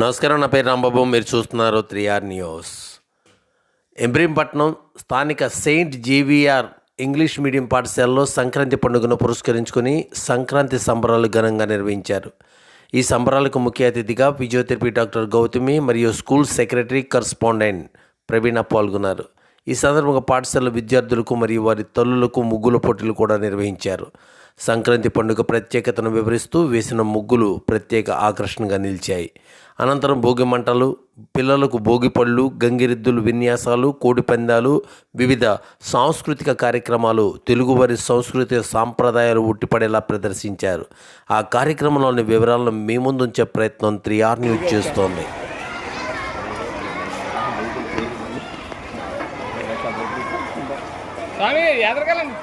నమస్కారం నా పేరు రాంబాబు. మీరు చూస్తున్నారు త్రీ ఆర్ న్యూస్. ఎంబ్రీంపట్నం స్థానిక సెయింట్ జీవీఆర్ ఇంగ్లీష్ మీడియం పాఠశాలలో సంక్రాంతి పండుగను పురస్కరించుకుని సంక్రాంతి సంబరాలు ఘనంగా నిర్వహించారు. ఈ సంబరాలకు ముఖ్య అతిథిగా ఫిజియోథెరపీ డాక్టర్ గౌతమి మరియు స్కూల్ సెక్రటరీ కరస్పాండెంట్ ప్రవీణ పాల్గొన్నారు. ఈ సందర్భంగా పాఠశాల విద్యార్థులకు మరియు వారి తల్లులకు ముగ్గుల పోటీలు కూడా నిర్వహించారు. సంక్రాంతి పండుగ ప్రత్యేకతను వివరిస్తూ వేసిన ముగ్గులు ప్రత్యేక ఆకర్షణగా నిలిచాయి. అనంతరం భోగి మంటలు పిల్లలకు భోగి పళ్ళు గంగిరెద్దులు విన్యాసాలు కోడిపందాలు వివిధ సాంస్కృతిక కార్యక్రమాలు తెలుగువారి సంస్కృతి సాంప్రదాయాలు ఉట్టిపడేలా ప్రదర్శించారు. ఆ కార్యక్రమంలోని వివరాలను మీ ముందుంచే ప్రయత్నం త్రీఆర్ న్యూస్ చేస్తోంది. స్వామి ఎదరగలండి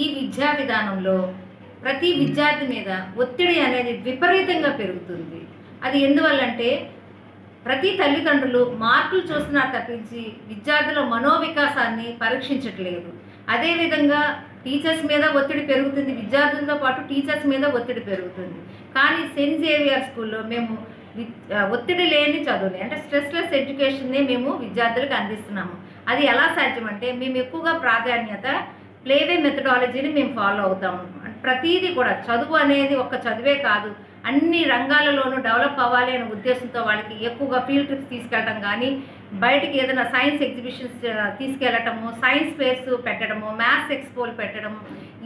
ఈ విద్యా విధానంలో ప్రతి విద్యార్థి మీద ఒత్తిడి అనేది విపరీతంగా పెరుగుతుంది. అది ఎందువల్లంటే ప్రతి తల్లిదండ్రులు మార్కులు చూస్తున్నారు తప్పించి విద్యార్థుల మనోవికాసాన్ని పరీక్షించట్లేదు. అదేవిధంగా టీచర్స్ మీద ఒత్తిడి పెరుగుతుంది విద్యార్థులతో పాటు టీచర్స్ మీద ఒత్తిడి పెరుగుతుంది. కానీ సెయింట్ జేవియర్ స్కూల్లో మేము ఒత్తిడి లేని చదువుని అంటే స్ట్రెస్లెస్ ఎడ్యుకేషన్ని మేము విద్యార్థులకు అందిస్తున్నాము. అది ఎలా సాధ్యం అంటే మేము ఎక్కువగా ప్రాధాన్యత ప్లేవే మెథడాలజీని మేము ఫాలో అవుతాము. ప్రతీది కూడా చదువు అనేది ఒక్క చదువే కాదు అన్ని రంగాలలోనూ డెవలప్ అవ్వాలి అనే ఉద్దేశంతో వాళ్ళకి ఎక్కువగా ఫీల్డ్ ట్రిప్స్ తీసుకెళ్ళటం కానీ బయటికి ఏదైనా సైన్స్ ఎగ్జిబిషన్స్ తీసుకెళ్ళటము సైన్స్ ఫేర్స్ పెట్టడము మ్యాథ్స్ ఎక్స్పోలు పెట్టడము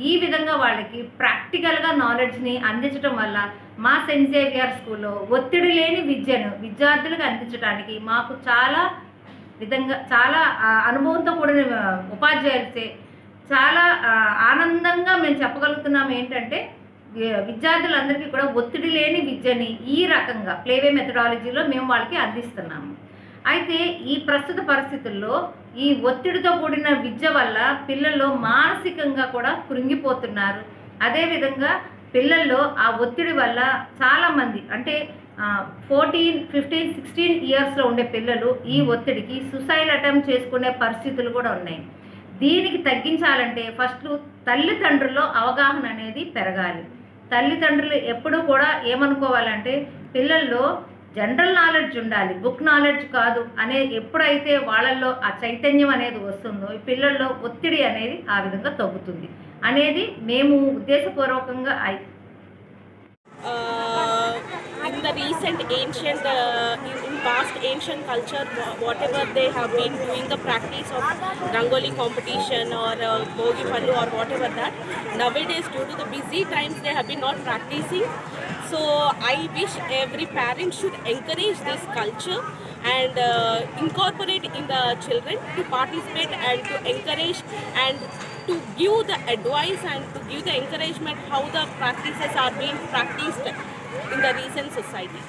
ఈ విధంగా వాళ్ళకి ప్రాక్టికల్గా నాలెడ్జ్ని అందించడం వల్ల మా సెయింట్ జేవియర్ స్కూల్లో ఒత్తిడి లేని విద్యను విద్యార్థులకు అందించడానికి మాకు చాలా విధంగా చాలా అనుభవంతో కూడిన ఉపాధ్యాయులచే చాలా ఆనందంగా మేము చెప్పగలుగుతున్నాం ఏంటంటే విద్యార్థులందరికీ కూడా ఒత్తిడి లేని విద్యని ఈ రకంగా ప్లేవే మెథడాలజీలో మేము వాళ్ళకి అందిస్తున్నాము. అయితే ఈ ప్రస్తుత పరిస్థితుల్లో ఈ ఒత్తిడితో కూడిన విద్య వల్ల పిల్లల్లో మానసికంగా కూడా కృంగిపోతున్నారు. అదేవిధంగా పిల్లల్లో ఆ ఒత్తిడి వల్ల చాలామంది అంటే ఫోర్టీన్ ఫిఫ్టీన్ సిక్స్టీన్ ఇయర్స్లో ఉండే పిల్లలు ఈ ఒత్తిడికి సుసైడ్ అటెంప్ట్ చేసుకునే పరిస్థితులు కూడా ఉన్నాయి. దీనికి తగ్గించాలంటే ఫస్ట్ తల్లిదండ్రుల్లో అవగాహన అనేది పెరగాలి. తల్లిదండ్రులు ఎప్పుడూ కూడా ఏమనుకోవాలంటే పిల్లల్లో జనరల్ నాలెడ్జ్ ఉండాలి బుక్ నాలెడ్జ్ కాదు అనే ఎప్పుడైతే వాళ్ళల్లో ఆ చైతన్యం అనేది వస్తుందో ఈ పిల్లల్లో ఒత్తిడి అనేది ఆ విధంగా తగ్గుతుంది అనేది మేము ఉద్దేశపూర్వకంగా I- uh, past ancient culture whatever they have been doing the practice of rangoli competition or uh, bogi pallu or whatever that nowadays due to the busy times they have been not practicing so i wish every parent should encourage this culture and uh, incorporate in the children to participate and to encourage and to give the advice and to give the encouragement how the practices are being practiced in the recent society.